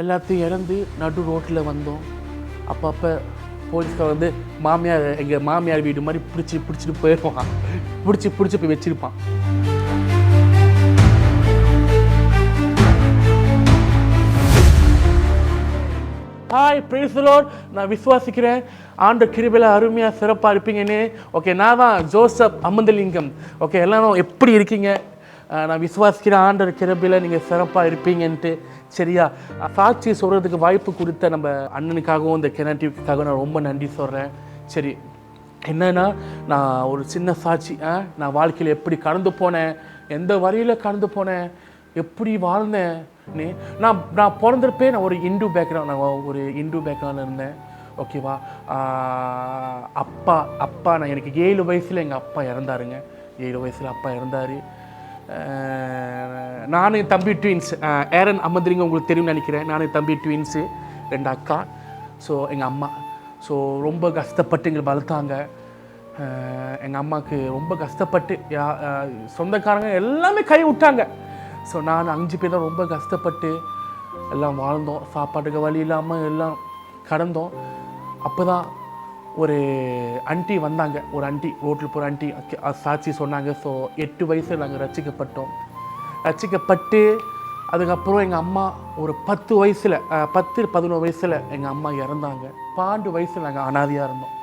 எல்லாத்தையும் இறந்து நடு ரோட்டில் வந்தோம். அப்பப்போ போலீஸ்கார் வந்து மாமியார் எங்கள் மாமியார் வீடு மாதிரி பிடிச்சி பிடிச்சிட்டு போயிடுவான் பிடிச்சி பிடிச்சி போய் வச்சிருப்பான். ஹாய் பிரிசலோட் நான் விசுவாசிக்கிறேன். ஆண்டு கிருபையில் அருமையாக சிறப்பாக இருப்பீங்கன்னு. ஓகே நான் தான் ஜோசப் அமந்தலிங்கம் ஓகே எல்லாரும் எப்படி இருக்கீங்க? நான் விசுவாசிக்கிறேன் ஆண்டர் கிரபில் நீங்கள் சிறப்பாக இருப்பீங்கன்ட்டு சரியா? சாட்சி சொல்கிறதுக்கு வாய்ப்பு கொடுத்த நம்ம அண்ணனுக்காகவும் இந்த கிணட்டிவுக்காகவும் நான் ரொம்ப நன்றி சொல்கிறேன் சரி என்னன்னா நான் ஒரு சின்ன சாட்சி ஆ நான் வாழ்க்கையில் எப்படி கடந்து போனேன் எந்த வரியில் கடந்து போனேன் எப்படி வாழ்ந்தேன் நீ நான் நான் பிறந்திருப்பே நான் ஒரு இந்து பேக்ரவுண்ட் நான் ஒரு இந்து பேக்ரவுண்டில் இருந்தேன். ஓகேவா அப்பா அப்பா நான் எனக்கு ஏழு வயசில் எங்கள் அப்பா இறந்தாருங்க. ஏழு வயசில் அப்பா இறந்தார். நானும் என் தம்பி ட்வின்ஸ் ஏரன் அம்மந்திரிங்க உங்களுக்கு தெரியும்னு நினைக்கிறேன். நானும் தம்பி ட்வின்ஸு ரெண்டு அக்கா. ஸோ எங்கள் அம்மா. ஸோ ரொம்ப கஷ்டப்பட்டு எங்களை வளர்த்தாங்க. எங்கள் அம்மாவுக்கு ரொம்ப கஷ்டப்பட்டு யா சொந்தக்காரங்க எல்லாமே கை விட்டாங்க. ஸோ நான் அஞ்சு பேர் தான் ரொம்ப கஷ்டப்பட்டு எல்லாம் வாழ்ந்தோம். சாப்பாட்டுக்கு வழி இல்லாமல் எல்லாம் கடந்தோம். அப்போ தான் ஒரு அண்டி வந்தாங்க. ஒரு அண்டி ரோட்டில் போகிற அண்டி சாட்சி சொன்னாங்க. ஸோ எட்டு வயசில் நாங்கள் ரசிக்கப்பட்டோம். ரசிக்கப்பட்டு அதுக்கப்புறம் எங்கள் அம்மா ஒரு பத்து வயசில் பத்து பதினோரு வயசில் எங்கள் அம்மா இறந்தாங்க. பாண்டு வயசில் நாங்கள் அனாதையாக இருந்தோம்.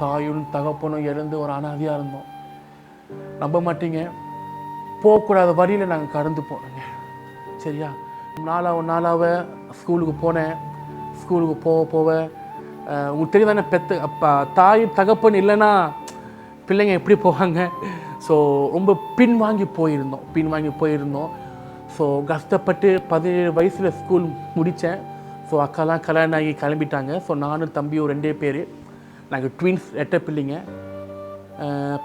தாயும் தகப்பனும் இறந்து ஒரு அனாதையாக இருந்தோம். நம்ப மாட்டீங்க. போகக்கூடாத வழியில் நாங்கள் கடந்து போனோங்க. சரியா? நாளாவ நாளாவ ஸ்கூலுக்கு போனேன். ஸ்கூலுக்கு போக போக உங்களுக்கு தெரியும் பெத்த அப்பா தாய் தகப்பன் இல்லைன்னா பிள்ளைங்க எப்படி போவாங்க? ஸோ ரொம்ப பின்வாங்கி போயிருந்தோம் பின்வாங்கி போயிருந்தோம். ஸோ கஷ்டப்பட்டு பதினேழு வயசில் ஸ்கூல் முடித்தேன் ஸோ அக்காலாம் கல்யாணம் ஆகி கிளம்பிட்டாங்க. ஸோ நானும் தம்பியும் ரெண்டே பேர். நாங்கள் ட்வின்ஸ் எட்ட பிள்ளைங்க.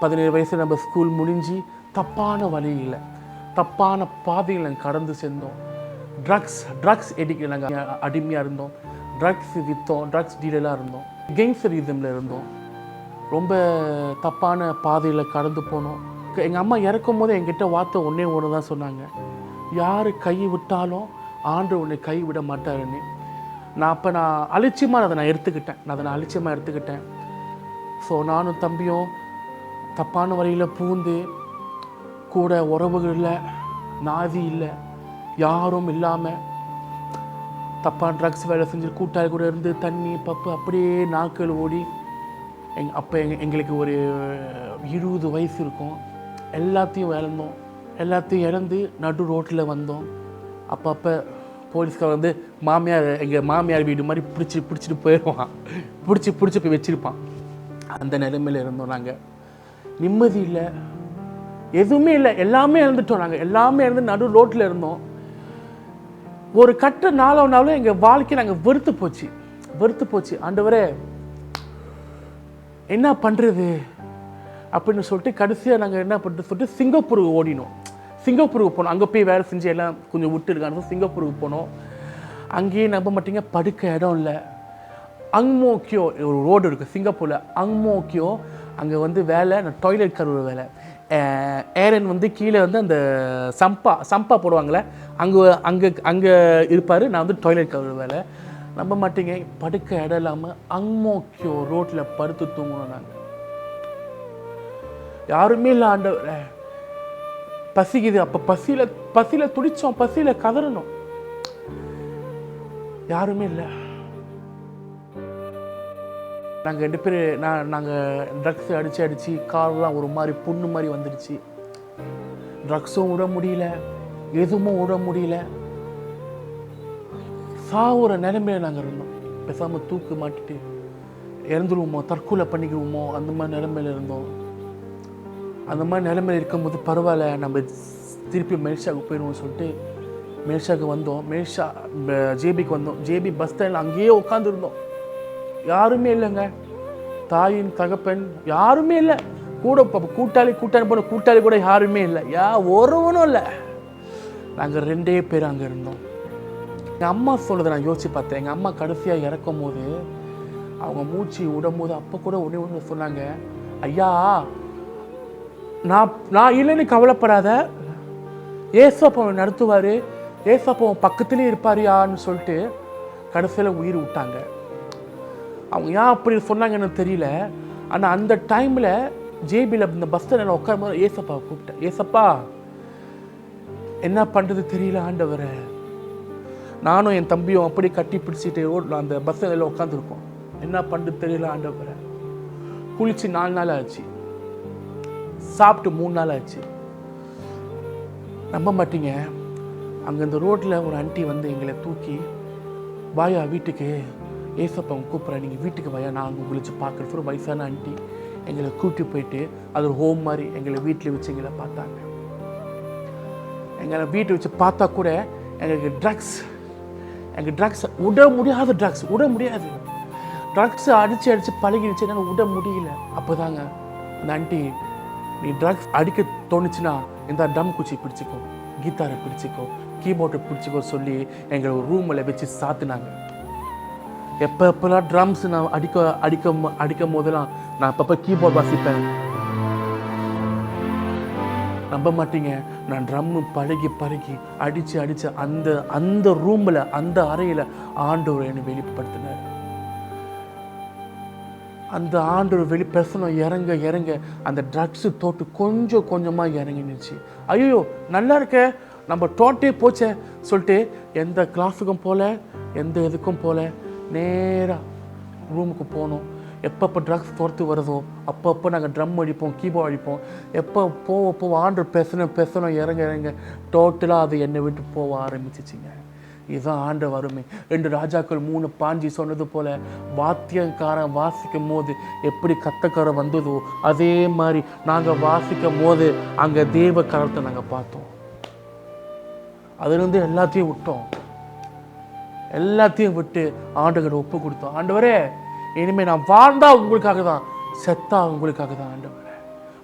பதினேழு வயசில் நம்ம ஸ்கூல் முடிஞ்சு தப்பான வழியில் தப்பான பாதையில் நாங்கள் கடந்து சென்றோம். ட்ரக்ஸ் ட்ரக்ஸ் எடிக்க நாங்கள் அடிமையாக இருந்தோம். ட்ரக்ஸ் விற்றோம் ட்ரக்ஸ் டீலராக இருந்தோம். கேங்ஸ்டரிசமில் இருந்தோம். ரொம்ப தப்பான பாதையில் கடந்து போனோம். எங்கள் அம்மா இறக்கும் போது என்கிட்ட வார்த்தை ஒன்றே ஒன்று தான் சொன்னாங்க. யார் கை விட்டாலும் ஆண்டு உன்னை கை விட மாட்டாருன்னு. நான் அப்போ நான் அலட்சியமாக அதை நான் எடுத்துக்கிட்டேன். நான் அதை நான் அலட்சியமாக எடுத்துக்கிட்டேன். ஸோ நானும் தம்பியும் தப்பான வழியில் பூந்து கூட உறவுகள் இல்லை நாதி இல்லை யாரும் இல்லாமல் தப்பான ட்ரக்ஸ் வேலை செஞ்சு கூட்டாளி கூட இருந்து தண்ணி பப்பு அப்படியே நாட்கள் ஓடி. எங் அப்போ எங்க எங்களுக்கு ஒரு இருபது வயசு இருக்கும். எல்லாத்தையும் இழந்தோம் எல்லாத்தையும் இழந்து நடு ரோட்டில் வந்தோம். அப்பப்போ போலீஸ்கார் வந்து மாமியார் எங்கள் மாமியார் வீடு மாதிரி பிடிச்சி பிடிச்சிட்டு போயிடுவான் பிடிச்சி பிடிச்சி போய் வச்சுருப்பான். அந்த நிலைமையில் இருந்தோம் நாங்கள் நிம்மதி இல்லை. எதுவுமே இல்லை. எல்லாமே இழந்துட்டோம் நாங்கள் எல்லாமே இருந்து நடு ரோட்டில் இருந்தோம். ஒரு கட்ட நாளோ நாளும் எங்கள் வாழ்க்கை நாங்கள் வெறுத்து போச்சு. வெறுத்து போச்சு. ஆண்டவரே என்ன பண்ணுறது அப்படின்னு சொல்லிட்டு கடைசியாக நாங்கள் என்ன பண்ணுறது சொல்லிட்டு சிங்கப்பூருக்கு ஓடினோம். சிங்கப்பூருக்கு போனோம். அங்கே போய் வேலை செஞ்சு எல்லாம் கொஞ்சம் விட்டுருக்காங்க சிங்கப்பூருக்கு போனோம். அங்கேயே நம்ப மாட்டீங்க படுக்க இடம் இல்லை. அங்மோக்கியோ ஒரு ரோடு இருக்குது சிங்கப்பூரில். அங்மோக்கியோ அங்கே வந்து வேலை நான் டாய்லெட் கருவுற வேலை. ஏரன் வந்து கீழே வந்து அந்த சம்பா சம்பா போடுவாங்களே அங்கே அங்கே அங்கே இருப்பார். நான் வந்து டாய்லெட் கவர் வேலை. நம்ப மாட்டீங்க. படுக்க இடம் இல்லாமல் அங்மோக்கியோ ரோட்டில் படுத்து தூங்கணும் நாங்கள் யாருமே இல்லை ஆண்டவர். பசிக்குது. அப்போ பசியில் பசியில் துடித்தோம் பசியில் கதறணும். யாருமே இல்லை. நாங்கள் ரெண்டு பேர் நான் நாங்கள் ட்ரக்ஸ் அடித்து அடித்து கார்லாம் ஒரு மாதிரி புண்ணு மாதிரி வந்துடுச்சு. ட்ரக்ஸும் விட முடியல எதுவும் விட முடியல. சாவுற நிலைமையில நாங்கள் இருந்தோம். பேசாமல் தூக்கு மாட்டிட்டு இறந்துருவோமோ தற்கொலை பண்ணிக்குவோமோ அந்த மாதிரி நிலைமையில இருந்தோம். அந்த மாதிரி நிலைமையில இருக்கும்போது பரவாயில்ல நம்ம திருப்பி மெல்ஷாவுக்கு போயிடுவோம்னு சொல்லிட்டு மெல்ஷாவுக்கு வந்தோம். மெல்ஷா ஜேபிக்கு வந்தோம். ஜேபி பஸ் ஸ்டாண்டில் அங்கேயே உட்காந்துருந்தோம் யாருமே இல்லைங்க. தாயின் தகப்பன் யாருமே இல்லை. கூட இப்போ கூட்டாளி கூட்டாளி போன கூட்டாளி கூட யாருமே இல்லை. யா ஒருவனும் இல்லை. நாங்கள் ரெண்டே பேர் அங்கே இருந்தோம். எங்கள் அம்மா சொல்றதை நான் யோசிச்சு பார்த்தேன். எங்கள் அம்மா கடைசியாக இறக்கும் போது அவங்க மூச்சு விடும் போது அப்போ கூட ஒன்று ஒன்று சொன்னாங்க. ஐயா நான் நான் இல்லைன்னு கவலைப்படாத. ஏசப்பா நடத்துவார். ஏசப்பா உன் பக்கத்துலேயே இருப்பாரியான்னு சொல்லிட்டு கடைசியில் உயிர் விட்டாங்க. அவங்க ஏன் அப்படி சொன்னாங்கன்னு தெரியல. ஆனால் அந்த டைமில் ஜேபியில் இந்த பஸ் ஸ்டாண்டில் உட்காரும்போது ஏசப்பா கூப்பிட்டேன். ஏசப்பா என்ன பண்ணுறது தெரியல ஆண்டவரை. நானும் என் தம்பியும் அப்படி கட்டி பிடிச்சிட்டு ரோட்ல அந்த பஸ்ஸில் எல்லாம் உட்காந்துருக்கோம் என்ன பண்ணுறது தெரியல ஆண்டவரை. குளிச்சு நாலு நாள் ஆச்சு. சாப்பிட்டு மூணு நாள் ஆச்சு. நம்ப மாட்டீங்க. அங்கே இந்த ரோட்டில் ஒரு ஆண்டி வந்து எங்களை தூக்கி வாயா வீட்டுக்கு ஏசப்பா கூப்பிட்றேன் நீங்கள் வீட்டுக்கு வயா நான் அங்கே உங்களை வச்சு பார்க்குறது ஒரு வயசான ஆண்டி எங்களை கூட்டி போயிட்டு அது ஒரு ஹோம் மாதிரி எங்களை வீட்டில் வச்சு எங்களை பார்த்தாங்க. எங்களை வீட்டை வச்சு பார்த்தா கூட எங்களுக்கு ட்ரக்ஸ் எங்கள் ட்ரக்ஸ் விட முடியாத ட்ரக்ஸ் விட முடியாது. ட்ரக்ஸ் அடித்து அடித்து பழகிடுச்சு என்னால் விட முடியல. அப்போ தாங்க அந்த ஆண்டி நீ ட்ரக்ஸ் அடிக்க தோணுச்சுன்னா இந்த டம் குச்சி பிடிச்சிக்கோ கீத்தாரை பிடிச்சிக்கோ கீபோர்டை பிடிச்சிக்கோ சொல்லி எங்களை ஒரு ரூமில் வச்சு சாத்துனாங்க. எப்போ எப்போல்லாம் ட்ரம்ஸ் நான் அடிக்க அடிக்க அடிக்கும் போதெல்லாம் நான் அப்பப்போ கீபோர்ட் வாசிப்பேன். நம்ப மாட்டீங்க. நான் ட்ரம்மு பழகி பழகி அடித்து அடித்து அந்த அந்த ரூமில் அந்த அறையில் ஆண்டவர் என்னை வெளிப்படுத்தினார். அந்த ஆண்டவர் வெளி பிரசனம் இறங்க இறங்க அந்த ட்ரக்ஸு தோட்டு கொஞ்சம் கொஞ்சமாக இறங்கினுச்சு. ஐயோ நல்லா இருக்க. நம்ம டோட்டே போச்சே. சொல்லிட்டு எந்த கிளாஸுக்கும் போகல எந்த இதுக்கும் போகல நேராக ரூமுக்கு போனோம் எப்பப்போ ட்ரக்ஸ் துரத்து வருதோ அப்பப்போ நாங்கள் ட்ரம் அடிப்போம் கீபோர்ட் அடிப்போம். எப்போ போக போக ஆண்டு பேசணும் பேசணும் இறங்க இறங்க டோட்டலாக அது என்னை விட்டு போக ஆரம்பிச்சிச்சிங்க. இதுதான் ஆண்டு வறுமை. ரெண்டு ராஜாக்கள் மூணு பாஞ்சி சொன்னது போல வாத்தியக்காரன் வாசிக்கும் போது எப்படி கத்தக்காரன் வந்ததோ அதே மாதிரி நாங்கள் வாசிக்கும் போது அங்கே தேவ கரத்தை நாங்கள் பார்த்தோம். அதுலேருந்து எல்லாத்தையும் விட்டோம். எல்லாத்தையும் விட்டு ஆண்டுகிட்ட ஒப்பு கொடுத்தோம். ஆண்டவரே இனிமேல் நான் வாழ்ந்தா உங்களுக்காக தான் செத்தா உங்களுக்காக தான் ஆண்டவர்.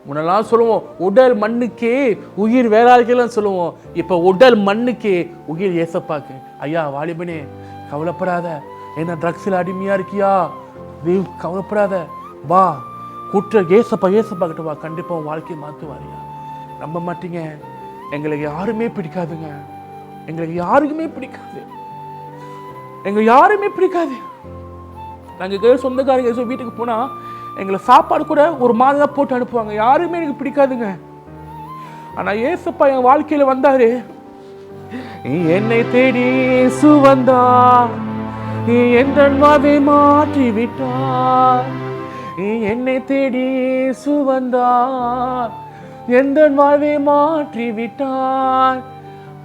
முன்னெல்லாம் சொல்லுவோம் உடல் மண்ணுக்கே உயிர் வேளாள்கள்லாம் சொல்லுவோம். இப்போ உடல் மண்ணுக்கே உயிர் ஏசப்பாக்கு. ஐயா வாலிபனே கவலைப்படாத. என்ன ட்ரக்ஸில் அடிமையாக இருக்கியா? தேவ் கவலைப்படாத. வா குற்ற ஏசப்பா ஏசப்பா கிட்ட வா. கண்டிப்பாக உன் வாழ்க்கையை மாற்றுவாரியா நம்ப மாட்டீங்க. எங்களுக்கு யாருமே பிடிக்காதுங்க. எங்களுக்கு யாருக்குமே பிடிக்காது. எங்கள் யாருமே பிடிக்காது. நாங்கள் சொந்தக்காரங்க ஏதோ வீட்டுக்கு போனால் எங்களை சாப்பாடு கூட ஒரு மாதிரி தான் போட்டு அனுப்புவாங்க. யாருமே எனக்கு பிடிக்காதுங்க. ஆனால் ஏசப்பா என் வாழ்க்கையில் வந்தாரு. என்னை தேடி சுவந்தா எந்த மாதிரி மாற்றி விட்டார் என்னை தேடி சுவந்தார் எந்த வாழ்வை மாற்றி விட்டார்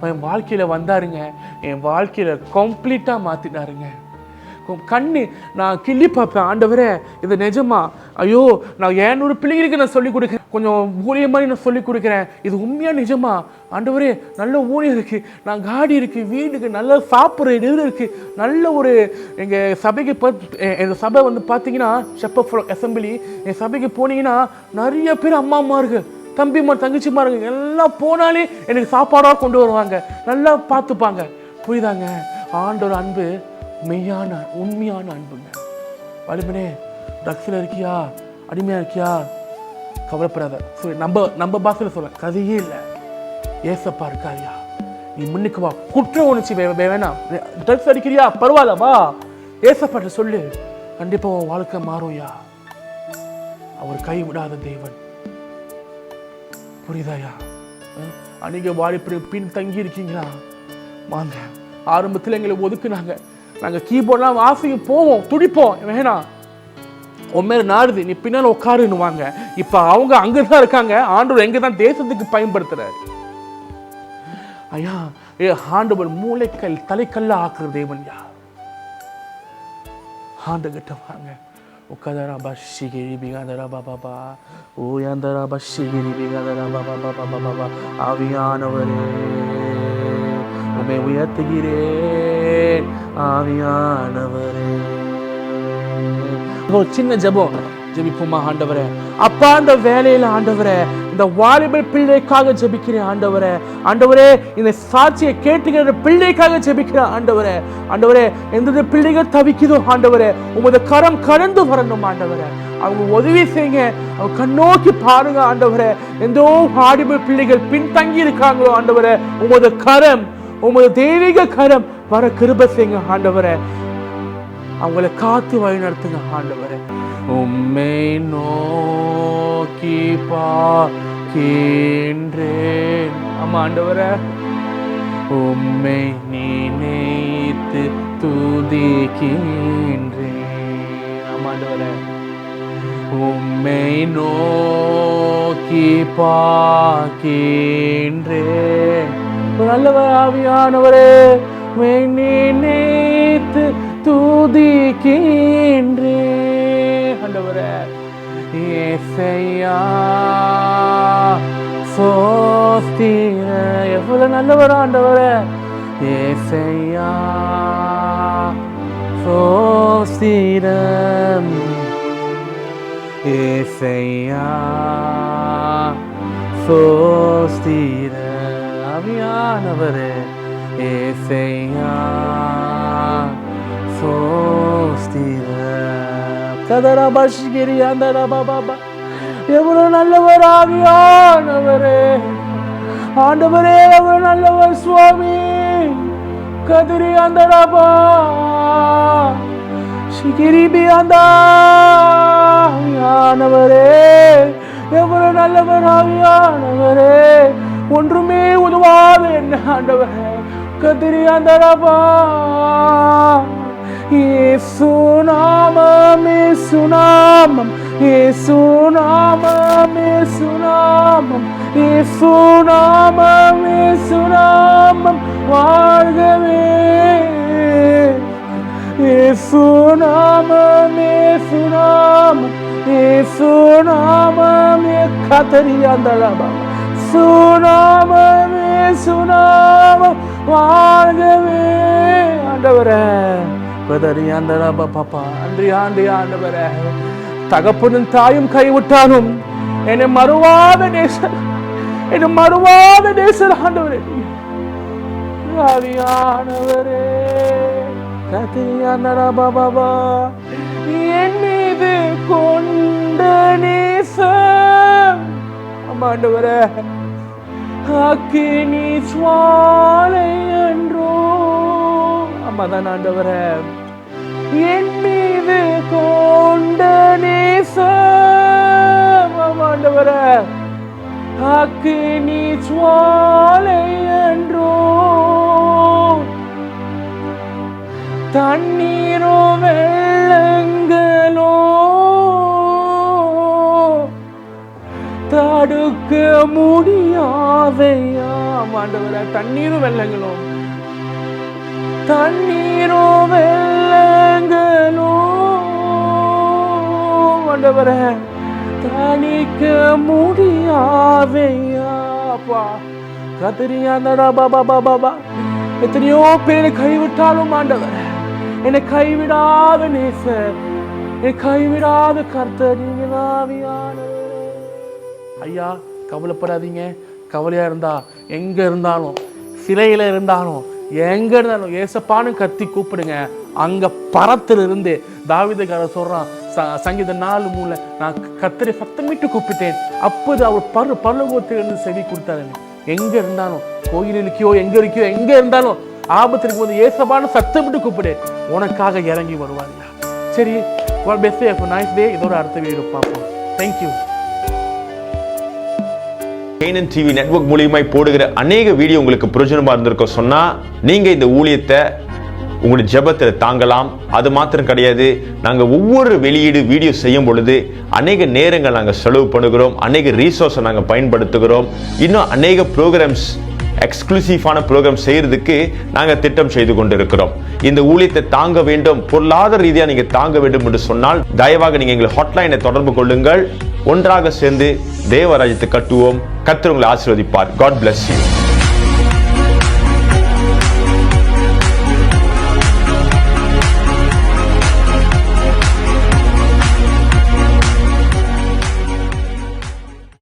என் வாழ்க்கையில் வந்தாருங்க. என் வாழ்க்கையில் கம்ப்ளீட்டாக மாற்றினாருங்க கண்ணு நான் கிள்ளி பார்ப்பேன் ஆண்டவரே இது நிஜமா? ஐயோ நான் ஏன்னொரு பிள்ளைங்களுக்கு நான் சொல்லிக் கொடுக்குறேன். கொஞ்சம் ஊழிய மாதிரி நான் சொல்லிக் கொடுக்குறேன். இது உண்மையா நிஜமா? ஆண்டவரே நல்ல ஊழியம் இருக்குது நான் காடி இருக்குது வீடு நல்ல சாப்பிட்ற இது இருக்குது நல்ல ஒரு எங்கள் சபைக்கு பார்த்து எங்கள் சபை வந்து பார்த்தீங்கன்னா ஷெப்ப அசம்பிளி என் சபைக்கு போனீங்கன்னா நிறைய பேர் அம்மா அம்மாருக்கு தம்பிமா தங்கச்சிமாருங்க எல்லாம் போனாலே எனக்கு சாப்பாடாக கொண்டு வருவாங்க. நல்லா பார்த்துப்பாங்க. புரியுதாங்க? ஆண்டோர் அன்பு மெய்யான உண்மையான அன்புங்க. வலிமனே ட்ரக்ஸில் இருக்கியா? அடிமையாக இருக்கியா? கவலைப்படாத. சரி நம்ம நம்ம பாஷையில் சொல்ல கதையே இல்லை. ஏசப்பா இருக்காரியா? நீ முன்னுக்கு வா. குற்ற உணர்ச்சி வே வே- வேணாம். ட்ரக்ஸ் அடிக்கிறியா? பரவாயில்ல வா ஏசப்பாட்ட சொல்லு. கண்டிப்பாக உன் வாழ்க்கை மாறும்யா. அவர் கைவிடாத தேவன். புரியுதாயா? அநேக வாலிப்பு பின் தங்கி இருக்கீங்களா? வாங்க ஆரம்பத்தில் எங்களை ஒதுக்குனாங்க. நாங்கள் கீபோர்ட்லாம் வாசிக்கு போவோம் துடிப்போம் வேணாம் உண்மையில நாடுது நீ பின்னால் உட்காருன்னு வாங்க. இப்போ அவங்க அங்கே தான் இருக்காங்க ஆண்டவர் எங்கே தான் தேசத்துக்கு பயன்படுத்துறாரு. ஐயா ஏ ஆண்டவர் மூளைக்கல் தலைக்கல்ல ஆக்குற தேவன் யா ஆண்டுகிட்ட வாங்க. உக்கதரா பஷிகிரி பிகதரா பாபா ஓயந்தரா பஷிகிரி பிகதரா பாபா பாபா பாபா ஆவியானவரே உமை உயர்த்துகிறேன் ஆவியானவரே. ஒரு சின்ன ஜெபம். ஜெபிப்போமா ஆண்டவரே? அப்பா அந்த வேலையில ஆண்டவரே இந்த வாலிபர் பிள்ளைக்காக ஜெபிக்கிற ஆண்டவரே ஆண்டவரே இந்த சாட்சியை கேட்டுக்கிற பிள்ளைக்காக ஜெபிக்கிற ஆண்டவரே ஆண்டவரே எந்த பிள்ளைகள் தவிக்குதோ ஆண்டவரே உமது கரம் கடந்து வரணும் ஆண்டவரே. அவங்க உதவி செய்யுங்க அவங்க கண்ணோக்கி பாருங்க ஆண்டவரே. எந்தோ வாலிபர் பிள்ளைகள் பின்தங்கி இருக்காங்களோ ஆண்டவரே உமது கரம் உமது தெய்வீக கரம் வர கிருப செய்யுங்க ஆண்டவரே. அவங்கள காத்து வழி நடத்துங்க ஆண்டவரே. உம்மை நோக்கி பார்க்கின்றேன். ஆமா ஆண்டவரே. உம்மை நினைத்து துதிக்கின்றேன். ஆமா ஆண்டவரே. உம்மை நோக்கி பார்க்கின்றேன். நல்லவர் ஆவியானவரே உம்மை சோஸ்திர எவ்வளோ நல்லவர் ஆண்டவரே. ஏசையா சோஸ்திரம் ஏசையா சோஸ்திர அவியானவரே ஏசையா சோஸ்திர கதரா பாஷிகிரி அந்த பாபா எவ்வளோ நல்லவர் ஆவியானவரே. ஆண்டவரே அவர் நல்லவர் சுவாமி. கதிரி அந்த ரபா சிகிரிபி அந்த. ஆனவரே எவ்வளவு நல்லவர் ஆவியானவரே. ஒன்றுமே உதவாத என்ன ஆண்டவரே. கதிரி அந்த ரபா ஏசுநாமம் ஏசுநாமம் ஏசுநாமம் சுனாமம் ஏசுநாமம் ஏசுநாமம் வாழ்கவே. ஏசுநாமம் ஏசுநாமம் ஏசுநாமம் கத்தரியாந்தளபா சுநாமம் ஏசுநாமம் வாழ்கவே. ஆண்டவரே பதறியாந்தளபா பாப்பா. அன்றி ஆண்டு ஆண்டவரே. தகப்பனும் தாயும் கைவிட்டாலும் என்னை மறுவாத நேசர் என்னை மறுவாத நேசர் ஆண்டவரே. ஆவியானவரே. கதியானரா பாபா என் மீது கொண்ட நேசம் ஆண்டவரே அக்கினி சுவாலை என்றோ ஆமா தான் ஆண்டவரே. என் மீது கொண்ட நேசம் ஆண்டவரே. ஆண்டவரே அக்கினி சுவாலை என்றோ தண்ணீரோ வெள்ளங்களோ தடுக்க முடியாதையா ஆண்டவரே தண்ணீரும் வெள்ளங்களும். தண்ணீரோ வெள்ளங்களோ ஆண்டவரை. தணிக்க முடியாவையாப்பா அப்பா பாபா பாபா பாபா எத்தனையோ பேர் கைவிட்டாலும் ஆண்டவர் என்னை கைவிடாத நேசர் என்னை கைவிடாத கர்த்தரியாவியான ஐயா கவலைப்படாதீங்க. கவலையா இருந்தா எங்க இருந்தாலும் சிலையில இருந்தாலும் எங்க இருந்தாலும் ஏசப்பான்னு கத்தி கூப்பிடுங்க. அங்க பரத்திலிருந்து இருந்து சொல்றான் சொல்றான் ச- சங்கீத நாலு மூல நான் கத்தரை சத்தமிட்டு கூப்பிட்டேன். அப்போது அவர் பரு பரலோகத்திலிருந்து செவி கொடுத்தாரு. எங்க இருந்தாலும் கோயில் இருக்கியோ எங்க இருக்கியோ எங்க இருந்தாலும் ஆபத்து இருக்கும்போது ஏசபான சத்தமிட்டு கூப்பிடு உனக்காக இறங்கி வருவாங்க சரி பெஸ்ட் நைஸ் டே இதோட அடுத்த வீடியோ பார்ப்போம். Thank you Canaan TV network மூலியமாய் போடுகிற அநேக வீடியோ உங்களுக்கு பிரயோஜனமாக இருந்திருக்கும் சொன்னால் நீங்கள் இந்த ஊழியத்தை உங்களுடைய ஜெபத்தில் தாங்கலாம். அது மாத்திரம் கிடையாது. நாங்கள் ஒவ்வொரு வெளியீடு வீடியோ செய்யும் பொழுது அநேக நேரங்கள் நாங்கள் செலவு பண்ணுகிறோம். அநேக ரீசோர்ஸை நாங்கள் பயன்படுத்துகிறோம். இன்னும் அநேக ப்ரோக்ராம்ஸ் எக்ஸ்க்ளூசிவான ப்ரோக்ராம் செய்யறதுக்கு நாங்கள் திட்டம் செய்து கொண்டிருக்கிறோம். இந்த ஊழியத்தை தாங்க வேண்டும். பொருளாதார ரீதியாக நீங்கள் தாங்க வேண்டும் என்று சொன்னால் தயவாக நீங்கள் எங்கள் ஹாட்லைனை தொடர்பு கொள்ளுங்கள். ஒன்றாக சேர்ந்து தேவராஜ்யத்தை கட்டுவோம். கர்த்தர் உங்களை ஆசீர்வதிப்பார். God bless you